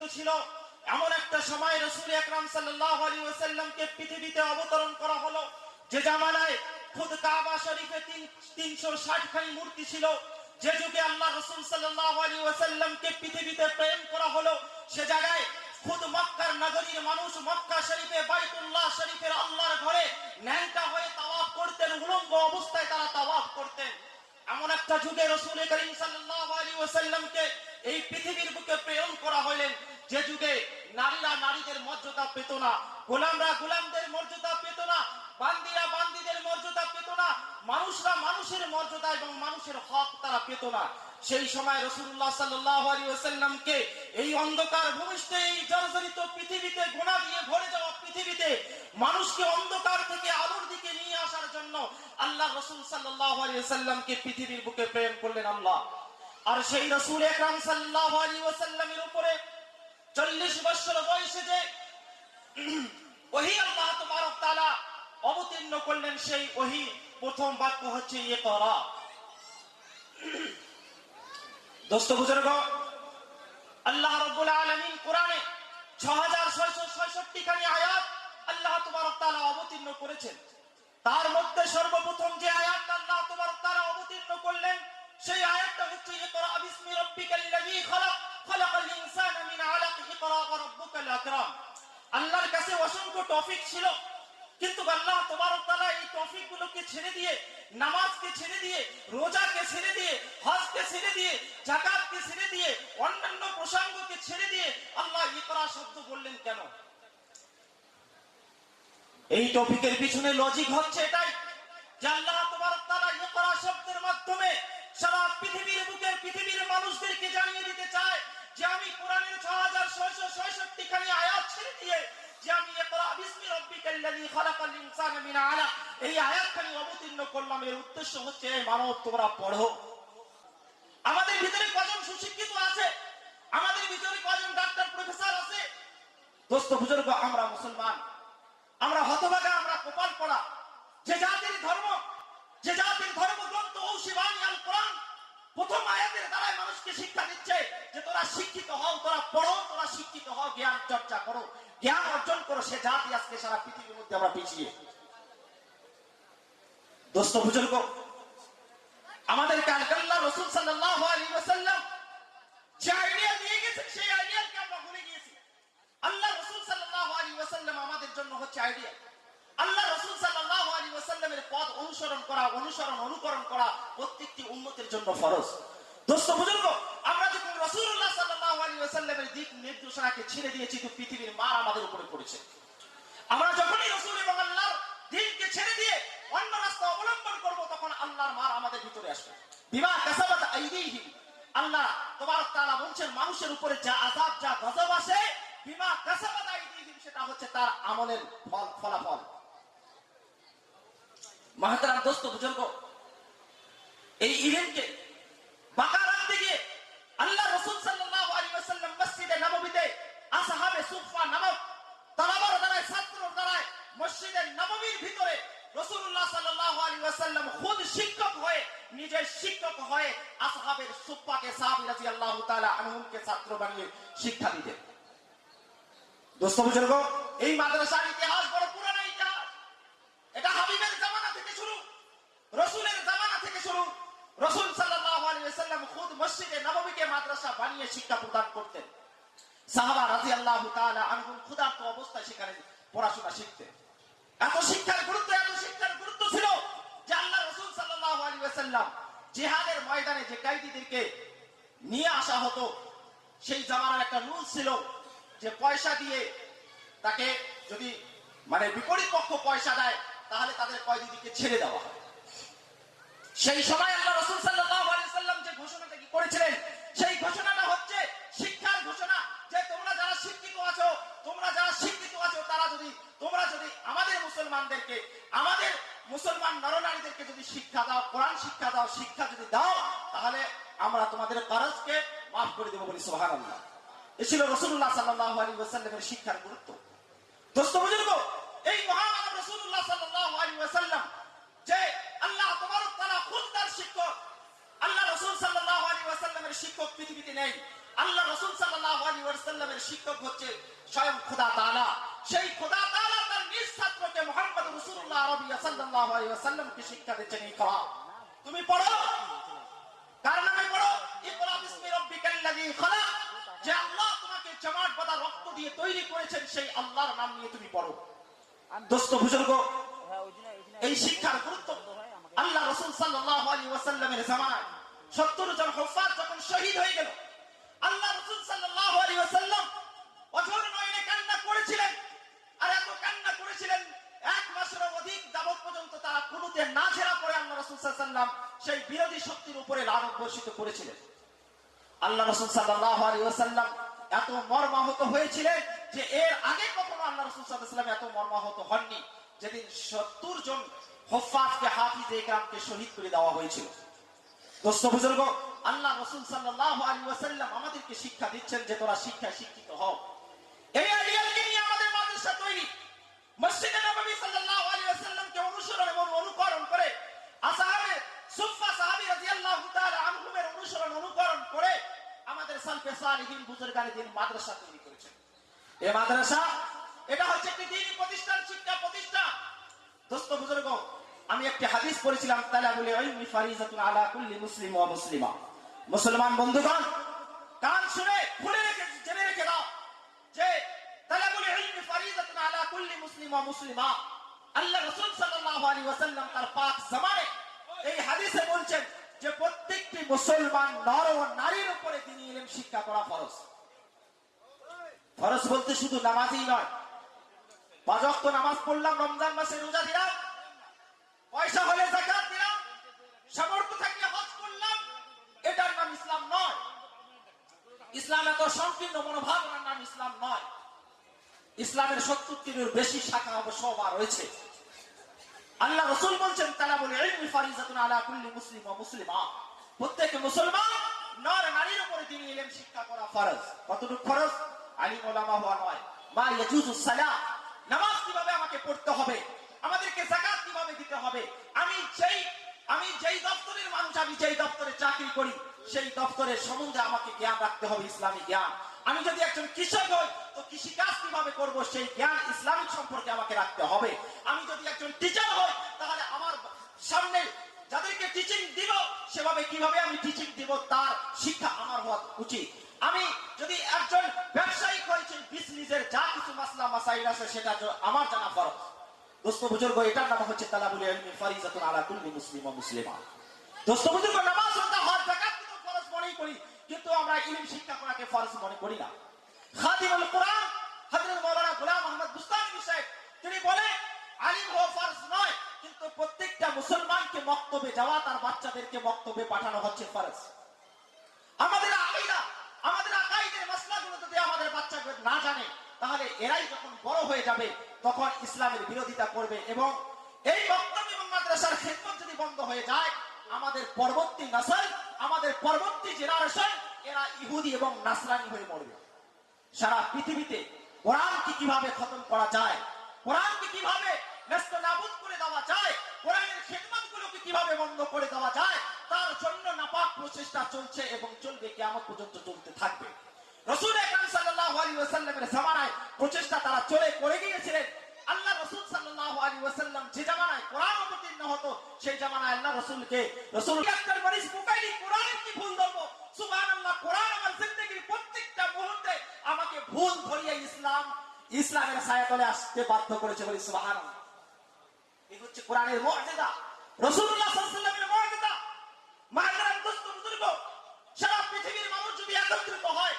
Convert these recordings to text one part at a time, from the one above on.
ছিল, এমন একটা সময় রসুল আকরাম সাল্লাল্লাহু আলাইহি ওয়াসাল্লামকে পৃথিবীতে অবতরণ করা হলো, যে জামানায় খুদ কাবা শরীফে তিন, তিনশো ষাট খানি মূর্তি ছিল। যে যুগে আল্লাহ রসুল সাল্লাল্লাহু আলাইহি ওয়াসাল্লামকে পৃথিবীতে প্রেরণ করা হলো, সে জায়গায় খুদ মক্কার নগরীর মানুষ মক্কা শরীফে, বাইতুল্লাহ শরীফের আল্লাহর ঘরে ন্যাংটা হয়ে তাওয়াফ করতেন, উলঙ্গ অবস্থায় তারা তাওয়াফ করতেন। এমন একটা যুগে রসুল করিম ওয়াসাল্লামকে এই পৃথিবীর বুকে প্রেরণ করা হলেন যে যুগে নারীরা নারীদের মর্যাদা পেত না, গোলামরা গোলামদের মর্যাদা পেত না, বান্দিরা বান্দিদের মর্যাদা পেত না, মানুষরা মানুষের মর্যাদা এবং মানুষের হক তারা পেত না। সেই সময় রসুল্লাহ ওয়াসাল্লামকে এই অন্ধকার ভূমিষ্ঠ, এই জর্জরিত পৃথিবীতে, গোনা দিয়ে ভরে যাওয়া পৃথিবীতে মানুষকে অন্ধকার থেকে আলোর দিকে আসার জন্য আল্লাহ রসুল সাল্লাল্লাহু আলাইহি ওয়াসাল্লামকে পৃথিবীর বুকে প্রেরণ করলেন আল্লাহ। আর সেই রসুল একরাম সাল্লাল্লাহু আলাইহি ওয়াসাল্লামের উপরে চল্লিশ বছর বয়সে যে ওহি আল্লাহ তবারক তাআলা অবতীর্ণ করলেন, সেই ওহি প্রথম বাক্য হচ্ছে ইয়ে করা দোস্ত বুজুর্গ, আল্লাহ রব্বুল আলামিন কোরআনে 6666 খানি আয়াত আল্লাহ তবারক তাআলা অবতীর্ণ করেছেন। তার মধ্যে সর্বপ্রথম যে আয়াত আল্লাহ তবারক তাআলা অবতীর্ণ করলেন, সেই আয়াতটা হচ্ছে ইকরা বিসমি রাব্বিকাল্লাযী খালাক, খালাকাল ইনসানা মিন আলাক ইকরা ওয়া রাব্বুকাল আকরাম। আল্লাহর কাছে অসংখ্য টপিক ছিল, কিন্তু আল্লাহ তোমার তালা এই টপিক গুলোকে ছেড়ে দিয়ে, নামাজকে ছেড়ে দিয়ে, রোজাকে ছেড়ে দিয়ে, হজকে ছেড়ে দিয়ে, জাকাতকে ছেড়ে দিয়ে, অন্যান্য প্রসঙ্গকে ছেড়ে দিয়ে আল্লাহ ইকরা শব্দ বললেন কেন? এই টপিকের পিছনে লজিক হচ্ছে এটাই আল্লাহ তোমার তালা ইকরা শব্দের মাধ্যমে সারা পৃথিবীর বুকে পৃথিবীর মানুষদেরকে জানিয়ে দিতে চায় যে আমি কোরআনের ছ হাজার ছয়শো ছয়ষট্টি খানি আয়াত ছেড়ে দিয়ে যে আমি আলাক। এই অবতীর্ণ করলাম, এর উদ্দেশ্য হচ্ছে মানব, তোমরা পড়ো। আমাদের ভিতরে কজন সুশিক্ষিত আছে? আমাদের ভিতরে কজন ডাক্তার, প্রফেসর আছে? দোস্ত বুজুর্গ, আমরা মুসলমান। আমরা হতভাগা, আমরা কপাল পড়া। যে জাতির ধর্ম, যে জাতির ধর্মগ্রন্থ ঔষিবাণী আল কোরআন, প্রথম আয়াতের দ্বারাই মানুষকে শিক্ষা দিচ্ছে যে তোরা শিক্ষিত হও, তোরা পড়ো, তোরা শিক্ষিত হও, জ্ঞান চর্চা করো। জ্ঞান অর্জন করো, সে জাতি আজকে সারা পৃথিবীর মধ্যে আমরা পিছিয়ে। দোস্ত, বুজুর্গ আমাদের কালকাল্লা রসুল সাল্লাল্লাহু আলাইহি ওয়াসাল্লাম যে আইডিয়া দিয়ে গেছেন সেই আইডিয়াকে আমরা ভুলে গিয়েছি আল্লাহ রসুল সাল্লাল্লাহু আমাদের জন্য হচ্ছে আইডিয়া আল্লাহ রসুল সাল্লাল্লাহু আলাইহি ওয়াসাল্লামের পথ অনুসরণ করা, অনুসরণ, অনুকরণ করা প্রত্যেকটি উম্মতের জন্য ফরজ। দোস্ত, বুজুর্গ, আমরা যখন রাসূলুল্লাহ সাল্লাল্লাহু আলাইহি ওয়াসাল্লামের দিক নির্দেশনাকে ছেড়ে দিয়েছি তো পৃথিবীর মার আমাদের উপরে পড়েছে। আমরা যখনই রসুল এবং আল্লাহর দিনকে ছেড়ে দিয়ে অন্য রাস্তা অবলম্বন করব, তখন আল্লাহর মার আমাদের ভিতরে আসবে। বিমা কাসাবাত আইদিহি আল্লাহ তোমার তাআলা বলছেন, মানুষের উপরে যা আযাব, যা গজব আসে, বিমা কাসাবাত হচ্ছে তার আমলের ফল, ফলাফল। মাহাতারাম দোস্ত, বুজুর্গ, এই ইভেন্টকে বাঁকা রাখতে গিয়ে আল্লাহ রসুল মসজিদে আসহাবে সুফা নামক তালাবার দ্বারায়, ছাত্র দ্বারায় মসজিদে নববীর ভিতরে রসুল্লাহ আলাইহি ওয়াসাল্লাম খুদ শিক্ষক হয়ে নিজে শিক্ষক হয়ে আসহাবের সুফাকে সাহাবী রাদিয়াল্লাহু তাআলা আনহুমকে ছাত্র বানিয়ে শিক্ষা দিতেন। দোস্ত এই মাদ্রাসার ইতিহাস বড় পুরানো ইতিহাস। এটা হাবিবের জামানা থেকে শুরু, রসুলের জামানা থেকে শুরু। রসুল আলাইহি খুদ মসজিদে নববীকে মাদ্রাসা বানিয়ে শিক্ষা প্রদান করতেন। সাহাবা রাদিয়াল্লাহু তাআলা আনহুম ক্ষুধার্ত অবস্থায় সেখানে পড়াশোনা শিখতেন। এত শিক্ষার গুরুত্ব, এত শিক্ষার গুরুত্ব ছিল যে আল্লাহ রসুল সাল্লাল্লাহু আলাইহি ওয়াসাল্লাম জিহাদের ময়দানে যে কয়েদিদেরকে নিয়ে আসা হতো, সেই জামানার একটা রুল ছিল যে পয়সা দিয়ে তাকে যদি মানে বিপরীত পক্ষ পয়সা দেয়, তাহলে তাদের কয়েদিদিকে ছেড়ে দেওয়া হয় সেই সময় আল্লাহ রসুল সাল্লাম যে ঘোষণাটা কি করেছিলেন, সেই ঘোষণাটা হচ্ছে শিক্ষার ঘোষণা যে তোমরা যারা শিক্ষিত আছো, তোমরা যারা শিক্ষিত আছো, তারা যদি, তোমরা যদি আমাদের মুসলমানদেরকে, আমাদের মুসলমান নরনারীদেরকে যদি শিক্ষা দাও, কোরআন শিক্ষা দাও, শিক্ষা যদি দাও, তাহলে আমরা তোমাদের কারজকে মাফ করে দেবো বলি সুবহানাল্লাহ। ছিল রসুল্লাহ সাল্লাল্লাহু আলাইহি ওয়াসাল্লামের শিক্ষার গুরুত্ব। দোস্ত বুজুর্গ, এই মহামানব রসুল্লাহ সাল্লাল্লাহু আলাইহি ওয়াসাল্লাম যে আল্লাহ তোমার তারা খুদ তার শিক্ষক, আল্লাহ রসুল সাল্লাল্লাহু আলাইহি ওয়াসাল্লামের শিক্ষক পৃথিবীতে নেই। আল্লাহ রসুল সাল্লাল্লাহু আলাইহি ওয়াসাল্লামের শিক্ষক হচ্ছে স্বয়ং খোদা তাআলা। সেই খোদা তাআলা তার নিজ ছাত্রকে মুহাম্মদ রাসূলুল্লাহ আরবি সাল্লাল্লাহু আলাইহি ওয়াসাল্লামকে শিক্ষা দিচ্ছেন ইকরা তুমি পড়ো। কার নামে পড়ো? ইকরা বিসমি রাব্বিকাল্লাযী খালাক। যে আল্লাহ বাঁধা রক্ত দিয়ে তৈরি করেছেন সেই আল্লাহর নাম নিয়ে তুমি পড়ো। দোস্ত বুজুর্গ, এই শিক্ষার গুরুত্ব আল্লাহ রসুল সাল্লাল্লাহু আলাইহি ওয়াসাল্লামের জামানায় 70 জন হুফাজ যখন শহীদ হয়ে গেল, আল্লাহ রসুল সাল্লাল্লাহু ওয়াসাল্লাম অঝর নয়নে কান্না করেছিলেন। আর এত কান্না করেছিলেন, এক মাসের অধিক যাবত পর্যন্ত তারা না ছেড়া পড়ে আল্লাহ রসুল ওয়াসাল্লাম সেই বিরোধী শক্তির উপরে লানত বর্ষিত করেছিলেন। আল্লাহ রসুল ওয়াসাল্লাম এত মর্মাহত হয়েছিলেন যে এর আগে কখনো আল্লাহ রসুল সাল্লাহাম এত মর্মাহত হননি। যেদিন সত্তর জন হফাজকে হাফিজ একরামকে শহীদ করে দেওয়া হয়েছিল। দোস্ত বুজুর্গ, আল্লাহ রসুল সাল্লাহ আমাদেরকে শিক্ষা দিচ্ছেন যে তোরা শিক্ষায় শিক্ষিত হও। এই আইডিয়ালকে নিয়ে আমাদের মাদ্রাসা তৈরি। মসজিদে নববী সাল্লাল্লাহু আলাইহি ওয়াসাল্লামকে অনুসরণ এবং অনুকরণ করে আসহাবে সুফা সাহাবী রাদিয়াল্লাহু তাআলা আনহুমের অনুসরণ অনুকরণ করে আমাদের দিন মাদ্রাসা তৈরি করেছেন। মাদ্রাসা, এটা হচ্ছে একটি দিনী প্রতিষ্ঠান, শিক্ষা প্রতিষ্ঠান দোস্ত বুজুর্গ, আমি একটি হাদিস পড়েছিলাম আলা কুল্লি মুসলিম মুসলিমা। মুসলমান বন্ধুগণ, কান শুনে, খুলে রেখে, জেনে রেখে দাও যে তালাবুল ইলমি আলা কুল্লি মুসলিম মুসলিমা। আল্লাহ ওয়াসাল্লাম তার পাক এই হাদিসে বলছেন যে প্রত্যেকটি মুসলমান নর ও নারীর উপরে তিনি ইলম শিক্ষা করা ফরজ। ফরজ বলতে শুধু নামাজই নয়। পাঁচ ওয়াক্ত নামাজ পড়লাম, রমজান মাসে রোজা দিলাম, পয়সা হলে জাকাত দিলাম, সামর্থ্য থাকলে হজ করলাম, এটার নাম ইসলাম নয়। ইসলাম এত সংকীর্ণ মনোভাবনার নাম ইসলাম নয়। ইসলামের সত্তরটির বেশি শাখা অবশ্য রয়েছে। আল্লাহ রসুল বলছেন আলা কুল্লি মুসলিম মুসলিমা। প্রত্যেক মুসলমান নর নারীর উপরে তিনি শিক্ষা করা ফরজ। কতটুকু ফরজ? ওলামা হওয়া নয়। মা ইয়াজুজু সালাহ। নামাজ কীভাবে আমাকে পড়তে হবে? আমাদেরকে যাকাত কীভাবে দিতে হবে? আমি যেই আমি যেই দপ্তরের মানুষ, আমি যেই দপ্তরে চাকরি করি, সেই দপ্তরের সম্বন্ধে আমাকে জ্ঞান রাখতে হবে, ইসলামী জ্ঞান। আমি যদি একজন কৃষক হই, তো কৃষি কাজ কীভাবে করব? সেই জ্ঞান ইসলামিক সম্পর্কে আমাকে রাখতে হবে। আমি যদি একজন টিচার হই, তাহলে আমার সামনে যাদেরকে টিচিং দিব, সেভাবে কীভাবে আমি টিচিং দিব, তার শিক্ষা আমার হওয়া উচিত। আমি যদি একজন ব্যবসায়িক হয়েছে বিজনেসের যা কিছু মাসলা মাসাইল আছে, সেটা আমার জানা ফরজ। দোস্ত বুজুর্গ, এটার নাম হচ্ছে তালাবুল ইলমি ফারিজাতুন আলা কুল্লি মুসলিম ওয়া মুসলিমা। দোস্ত বুজুর্গ, নামাজ হজ যাকাত কিন্তু ফরজ মনেই করি। কিন্তু আমরা ইলম শিক্ষা করাকে ফরজ মনে করি না। খাদিমুল কোরআন, হযরত মাওলানা গোলাম আহমদ বুস্তানি সাহেব, তিনি বলেন আলিম হওয়া ফরজ নয়, কিন্তু প্রত্যেকটা মুসলমানকে মক্তবে যাওয়া, তার বাচ্চাদেরকে মক্তবে পাঠানো হচ্ছে ফরজ। আমাদের আকিদা, আমাদের আকাইদের মাসলাগুলো যদি আমাদের বাচ্চাগুলো না জানে, তাহলে এরাই যখন বড় হয়ে যাবে, তখন ইসলামের বিরোধিতা করবে এবং এই বক্তব্য এবং মাদ্রাসার খেদমত যদি বন্ধ হয়ে যায়, আমাদের পরবর্তী নাসল আমাদের পরবর্তী জেনারেশন এরা ইহুদি এবং নাসরানি হয়ে মরবে। সারা পৃথিবীতে কোরআনকে কীভাবে খতম করা যায়, কোরআনকে কীভাবে ন্যস্ত নাবুদ করে দেওয়া যায়, কোরআনের খেদমতগুলোকে কীভাবে বন্ধ করে দেওয়া যায়, তার জন্য নাপাক প্রচেষ্টা চলছে এবং চলবে, কিয়ামত পর্যন্ত চলতে থাকবে। রসুল জামানায় প্রচেষ্টা তারা চলে, করে গিয়েছিলেন। আল্লাহ রসুল সাল্লাল্লাহু যে জামানায় কোরআন অবতীর্ণ হতো, সেই জামানায় আল্লাহ রসুলকে রসুল আক্তার ইসলাম, ইসলামের আসতে বাধ্য করেছে বলি এই হচ্ছে কোরআনের মুআজিজা রাসূলুল্লাহ সাল্লাল্লাহু আলাইহি ওয়াসাল্লামের দোস্ত বুজুর্গ, সারা পৃথিবীর মানুষ যদি একত্রিত হয়,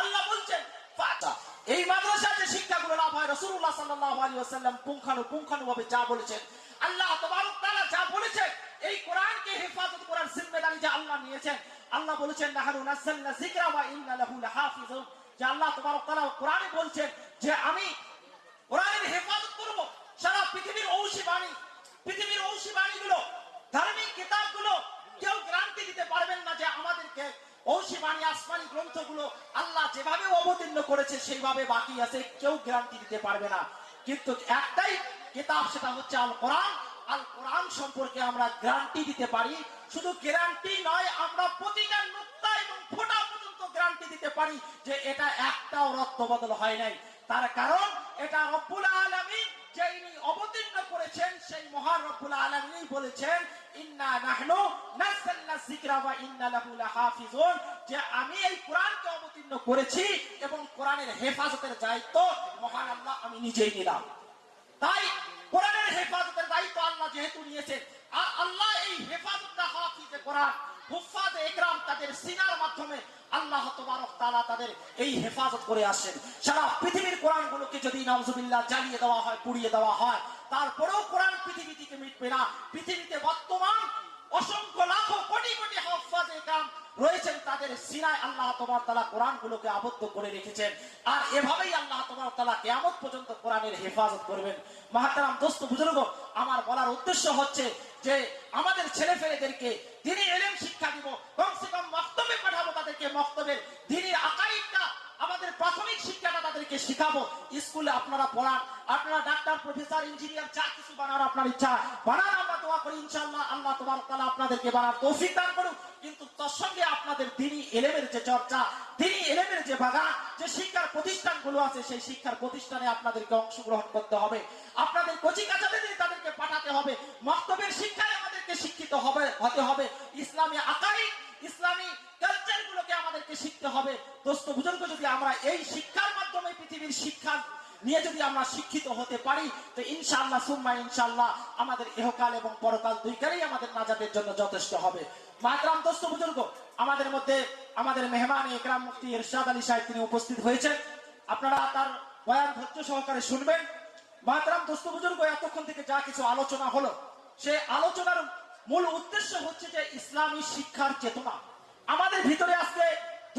আল্লাহ বলছেন ফাতা এই মাদ্রাসায় যে শিক্ষাগুলো লাভ হয়, রাসূলুল্লাহ সাল্লাল্লাহু আলাইহি ওয়াসাল্লাম পুঙ্খানু পুঙ্খানুভাবে যা বলেছেন, আল্লাহ তাবারক তাআলা যা বলেছেন, এই কোরআনকে হেফাজত করার জিম্মেদারি যে আল্লাহ নিয়েছেন, আল্লাহ বলেছেন, নাহনু নাযালনা যিকরা ওয়া ইন্না লাহু লাহাফিজুন। যে আল্লাহ তাবারক তাআলা কোরআনে বলছেন যে, আমি কোরআনের হেফাজত করব। সারা পৃথিবীর ঔষি বাণী, পৃথিবীর ঔষি বাণীগুলো, ধার্মিক কিতাবগুলো কেউ গ্যারান্টি দিতে পারবেন না যে আমাদেরকে ঔষি বাণী আসমানি গ্রন্থগুলো আল্লাহ যেভাবে অবতীর্ণ করেছে, সেইভাবে বাকি আছে। কেউ গ্যারান্টি দিতে পারবে না। কিন্তু একটাই কিতাব, সেটা হচ্ছে আল কোরআন। আল কোরআন সম্পর্কে আমরা গ্যারান্টি দিতে পারি। শুধু গ্যারান্টি নয়, আমরা প্রতিটা নুক্তা এবং ফোটা পর্যন্ত গ্যারান্টি দিতে পারি যে এটা একটাও রত্ন বদল হয় নাই। তার কারণ, এটা রব্বুল আলামিন যিনি অবতীর্ণ করেছেন, সেই মহান রব্বুল আলামিনই বলেছেন, ইন্না নাহনু নাযালনা যে আমি এই কোরআনকে অবতীর্ণ করেছি এবং কোরআনের হেফাজতের দায়িত্ব, মহান আল্লাহ, আমি নিজেই নিলাম। তাই কোরআনের হেফাজতের দায়িত্ব আল্লাহ যেহেতু নিয়েছেন আর আল্লাহ এই হেফাজতটা হাফিজে কোরআন হেফাজত করে আসেন সারা পৃথিবীর কোরআনগুলোকে যদি হয়, পুড়িয়ে দেওয়া হয়, তারপরেও কোরআন পৃথিবী থেকে মিটবে না। পৃথিবীতে বর্তমান অসংখ্য কোটি কোটি কাম রয়েছেন তাদের সিনায় আল্লাহ তোমার তালা কোরআন গুলোকে আবদ্ধ করে রেখেছেন। আর এভাবেই আল্লাহ তোমার তালা পর্যন্ত কোরআনের হেফাজত করবেন। মাহাতারাম দোস্ত বুজুর্গ, আমার বলার উদ্দেশ্য হচ্ছে যে আমাদের ছেলে দিনই এলেম শিক্ষা দিব, কমসে কম মক্তবে পাঠাবো তাদেরকে মক্তবের। দিনই আকাইদটা, আমাদের প্রাথমিক শিক্ষাটা তাদেরকে শিখাবো। স্কুলে আপনারা পড়ান, আপনারা ডাক্তার, প্রফেসর, ইঞ্জিনিয়ার, যা কিছু বানার আপনার ইচ্ছা, বানান ইনশাআল্লাহ আল্লাহ তোমার তালা আপনাদেরকে বানার তৌফিক দান করুন কিন্তু তার সঙ্গে আপনাদের দিনই এলেমের যে চর্চা দিনই এলেমের যে বাগান, যে শিক্ষার প্রতিষ্ঠানগুলো আছে, সেই শিক্ষার প্রতিষ্ঠানে আপনাদেরকে অংশগ্রহণ করতে হবে। আপনাদের কচি কাছাদের তাদেরকে পাঠাতে হবে। মক্তবের শিক্ষায় আমাদেরকে শিক্ষিত হবে, হতে হবে। ইসলামী আকাই ইসলামী কালচার গুলোকে আমাদেরকে শিখতে হবে। দোস্ত, বুজুর্গ, যদি আমরা এই শিক্ষার মাধ্যমে পৃথিবীর শিক্ষা নিয়ে যদি আমরা শিক্ষিত হতে পারি, তো ইনশাআল্লাহ, সুম্মা ইনশাআল্লাহ আমাদের ইহকাল এবং পরকাল দুই কালেই আমাদের নাজাতের জন্য যথেষ্ট হবে। মাতরাম দোস্ত বুজুর্গ, আমাদের মধ্যে আমাদের মেহমান একরাম মুফতি ইরশাদ আলী সাহেব তিনি উপস্থিত হয়েছেন। আপনারা তার বয়ান ধৈর্য সহকারে শুনবেন। মাতরাম দোস্ত বুজুর্গ, এতক্ষণ থেকে যা কিছু আলোচনা হলো, সে আলোচনার মূল উদ্দেশ্য হচ্ছে যে ইসলামী শিক্ষার চেতনা। আমাদের ভিতরে আজকে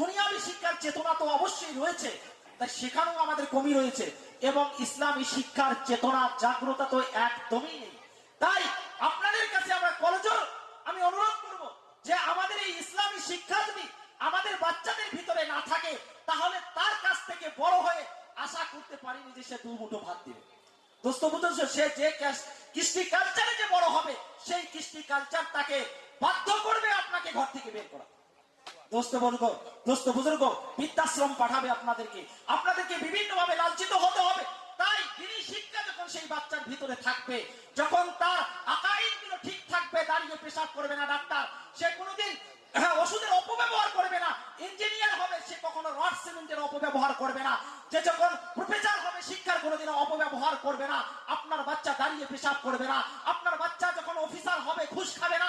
দুনিয়াবী শিক্ষার চেতনা তো অবশ্যই রয়েছে, তাই সেখানেও আমাদের কমি রয়েছে। এবং ইসলামী শিক্ষার চেতনা, জাগ্রতা তো একদমই নেই। তাই আপনাদের কাছে আমরা কলেজর আমি অনুরোধ করব যে আমাদের এই ইসলামী শিক্ষা যদি আমাদের বাচ্চাদের ভিতরে না থাকে, তাহলে তার কাছ থেকে বড় হয়ে আশা করতে পারিনি যে সে দু মুঠো ভাত দিবে। সে যে কৃষ্টি কালচারে যে বড় হবে, সেই কৃষ্টি কালচার তাকে বাধ্য করবে আপনাকে ঘর থেকে বের করা। দোস্ত বর্গ দোস্ত বুজুর্গ হ্যাঁ, ওষুধের অপব্যবহার করবে না ইঞ্জিনিয়ার হবে সে কখনো রড অপব্যবহার করবে না যখন হবে শিক্ষার কোনোদিন অপব্যবহার করবে না আপনার বাচ্চা দাঁড়িয়ে পেশাব করবে না আপনার বাচ্চা যখন অফিসার হবে ঘুষ খাবে না